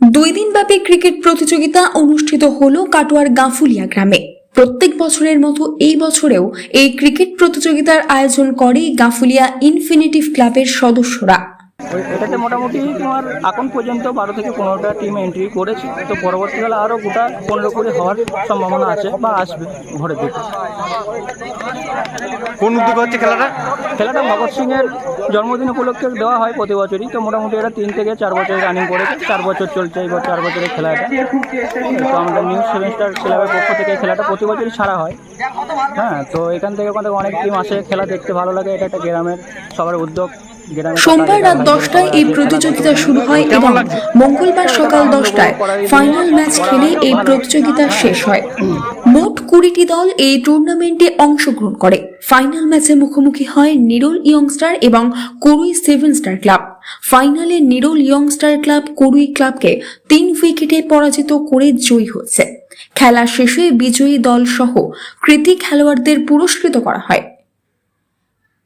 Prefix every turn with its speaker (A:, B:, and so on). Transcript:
A: দুই দিনব্যাপী ক্রিকেট প্রতিযোগিতা অনুষ্ঠিত হল কাটোয়ার গাফুলিয়া গ্রামে। প্রত্যেক বছরের মতো এই বছরেও এই ক্রিকেট প্রতিযোগিতার আয়োজন করে গাফুলিয়া ইনফিনিটিভ ক্লাবের সদস্যরা।
B: এটাতে মোটামুটি তোমার এখন পর্যন্ত বারো থেকে পনেরোটা টিম এন্ট্রি করেছে। তো পরবর্তীকালে আরও গোটা পনেরো কুড়ি হওয়ার সম্ভাবনা আছে বা আসবে ঘরের দিকে।
C: কোন উদ্যোগে হচ্ছে খেলাটা?
B: খেলাটা ভগৎ সিংয়ের জন্মদিন উপলক্ষে দেওয়া হয় প্রতি বছরই। তো মোটামুটি এটা তিন থেকে চার বছর রানিং করেছে। চার বছর চলছে এবার চার বছরের খেলা এটা তো আমাদের নিউ সেভেন স্টার ক্লাবের পক্ষ থেকে খেলাটা প্রতি বছরই ছাড়া হয়। হ্যাঁ তো এখান থেকে ওখান থেকে অনেক টিম আসে খেলা দেখতে ভালো লাগে। এটা একটা গ্রামের সবার উদ্যোগ।
A: সোমবার রাত দশটায় এই প্রতিযোগিতা শুরু হয় এবং মঙ্গলবার সকাল দশটায় ফাইনাল ম্যাচ খেলে এই প্রতিযোগিতা শেষ হয়। মোট কুড়িটি দল এই টুর্নামেন্টে অংশগ্রহণ করে। ফাইনাল ম্যাচে মুখোমুখি হয় নিরোল ইয়ংস্টার এবং কুরুই সেভেন স্টার ক্লাব। ফাইনালে নিরোল ইয়ংস্টার ক্লাব কুরুই ক্লাবকে তিন উইকেটে পরাজিত করে জয়ী হয়েছে। খেলা শেষে বিজয়ী দল সহ কৃতি খেলোয়াড়দের পুরস্কৃত করা হয়।